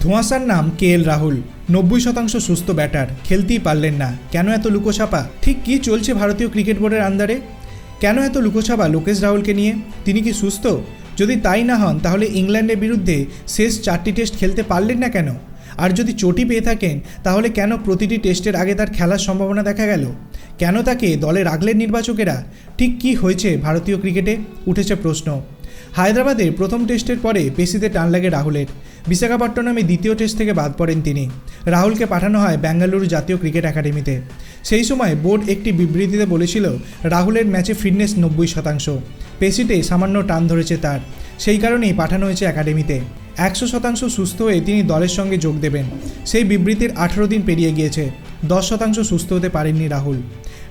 ধোঁয়াশার নাম কে এল রাহুল। নব্বই শতাংশ সুস্থ ব্যাটার, খেলতেই পারলেন না। কেন এত লুকোছাপা? ঠিক কী চলছে ভারতীয় ক্রিকেট বোর্ডের আন্দারে কেন এত লুকোছাপা লোকেশ রাহুলকে নিয়ে? তিনি কি সুস্থ? যদি তাই না হন, তাহলে ইংল্যান্ডের বিরুদ্ধে শেষ চারটি টেস্ট খেলতে পারলেন না কেন? আর যদি চটি পেয়ে থাকেন, তাহলে কেন প্রতিটি টেস্টের আগে তার খেলার সম্ভাবনা দেখা গেল? কেন তাকে দলে রাখলেন নির্বাচকেরা? ঠিক কী হয়েছে ভারতীয় ক্রিকেটে? উঠেছে প্রশ্ন। হায়দ্রাবাদে প্রথম টেস্টের পরে পেশিতে টান লাগে রাহুলের। বিশাখাপট্টনমে দ্বিতীয় টেস্ট থেকে বাদ পড়েন তিনি। রাহুলকে পাঠানো হয় বেঙ্গালুরু জাতীয় ক্রিকেট একাডেমিতে। সেই সময় বোর্ড একটি বিবৃতিতে বলেছিল রাহুলের ম্যাচে ফিটনেস নব্বই শতাংশ। পেশিতে সামান্য টান ধরেছে তার। সেই কারণেই পাঠানো হয়েছে একাডেমিতে। একশো শতাংশ সুস্থ হয়ে তিনি দলের সঙ্গে যোগ দেবেন। সেই বিবৃতির আঠেরো দিন পেরিয়ে গিয়েছে। দশ শতাংশ সুস্থ হতে পারেননি রাহুল।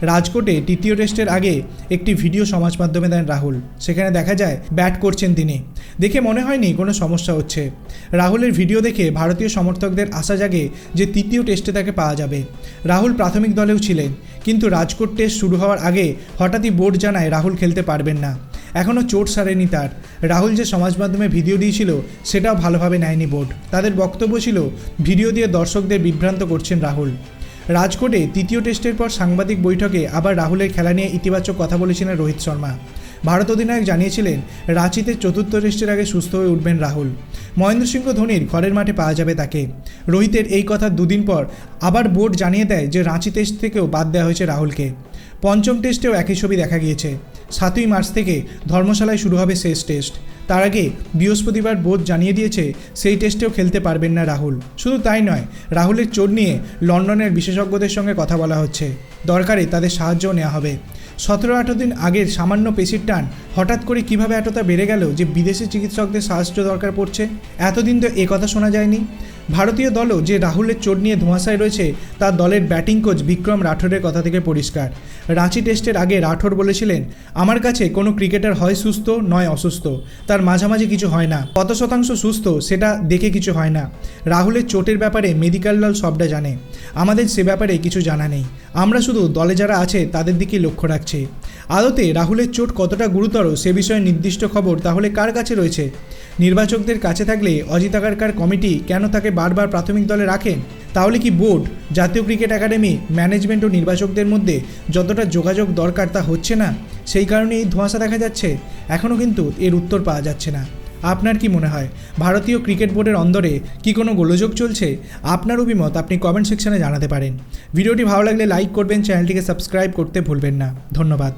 রাজকোটে তৃতীয় টেস্টের আগে একটি ভিডিও সমাজ মাধ্যমে দেন রাহুল। সেখানে দেখা যায়, ব্যাট করছেন তিনি। দেখে মনে হয়নি কোনো সমস্যা হচ্ছে। রাহুলের ভিডিও দেখে ভারতীয় সমর্থকদের আশা জাগে যে তৃতীয় টেস্টে তাকে পাওয়া যাবে। রাহুল প্রাথমিক দলেও ছিলেন, কিন্তু রাজকোট টেস্ট শুরু হওয়ার আগে হঠাৎই বোর্ড জানায় রাহুল খেলতে পারবেন না। এখনও চোট সারেনি তার। রাহুল যে সমাজ মাধ্যমে ভিডিও দিয়েছিল, সেটাও ভালোভাবে নেয়নি বোর্ড। তাদের বক্তব্য ছিল, ভিডিও দিয়ে দর্শকদের বিভ্রান্ত করছেন রাহুল। রাজকোটে তৃতীয় টেস্টের পর সাংবাদিক বৈঠকে আবার রাহুলের খেলা নিয়ে ইতিবাচক কথা বলেছিলেন রোহিত শর্মা। ভারত অধিনায়ক জানিয়েছিলেন, রাঁচিতে চতুর্থ টেস্টের আগে সুস্থ হয়ে উঠবেন রাহুল। মহেন্দ্র সিংহ ধোনির ঘরের মাঠে পাওয়া যাবে তাকে। রোহিতের এই কথা দুদিন পর আবার বোর্ড জানিয়ে দেয় যে, রাঁচি টেস্ট থেকেও বাদ দেওয়া হয়েছে রাহুলকে। পঞ্চম টেস্টেও একই ছবি দেখা গিয়েছে। সাতই মার্চ থেকে ধর্মশালায় শুরু হবে শেষ টেস্ট। তার আগে বৃহস্পতিবার বোধ জানিয়ে দিয়েছে, সেই টেস্টেও খেলতে পারবেন না রাহুল। শুধু তাই নয়, রাহুলের চোট নিয়ে লন্ডনের বিশেষজ্ঞদের সঙ্গে কথা বলা হচ্ছে। দরকারে তাদের সাহায্যও নেওয়া হবে। সতেরো আঠেরো দিন আগের সামান্য পেশির টান, হঠাৎ করে কীভাবে এতটা বেড়ে গেল যে বিদেশি চিকিৎসকদের সাহায্য দরকার পড়ছে? এতদিন তো এ কথা শোনা যায়নি। ভারতীয় দলও যে রাহুলের চোট নিয়ে ধোঁয়াশায় রয়েছে, তা দলের ব্যাটিং কোচ বিক্রম রাঠোরের কথা থেকে পরিষ্কার। রাঁচি টেস্টের আগে রাঠোর বলেছিলেন, আমার কাছে কোনো ক্রিকেটার হয় সুস্থ নয় অসুস্থ। তার মাঝামাঝি কিছু হয় না। কত শতাংশ সুস্থ সেটা দেখে কিছু হয় না। রাহুলের চোটের ব্যাপারে মেডিকেল দল সবটা জানে। আমাদের সে ব্যাপারে কিছু জানা নেই। আমরা শুধু দলে যারা আছে তাদের দিকেই লক্ষ্য রাখছি। আদতে রাহুলের চোট কতটা গুরুতর সে বিষয়ে নির্দিষ্ট খবর তাহলে কার কাছে রয়েছে? নির্বাচকদের কাছে থাকলে অজিত আগারকার কমিটি কেন তাকে বারবার প্রাথমিক দলে রাখেন? তাহলে কি বোর্ড, জাতীয় ক্রিকেট একাডেমি, ম্যানেজমেন্ট ও নির্বাচকদের মধ্যে যতটা যোগাযোগ দরকার তা হচ্ছে না? সেই কারণে এই ধোঁয়াশা দেখা যাচ্ছে। এখনও কিন্তু এর উত্তর পাওয়া যাচ্ছে না। আপনার কি মনে হয়? ভারতীয় ক্রিকেট বোর্ডের অন্দরে কি কোনো গোলযোগ চলছে? আপনার অভিমত আপনি কমেন্ট সেকশনে জানাতে পারেন। ভিডিওটি ভালো লাগলে লাইক করবেন, চ্যানেলটিকে সাবস্ক্রাইব করতে ভুলবেন না। ধন্যবাদ।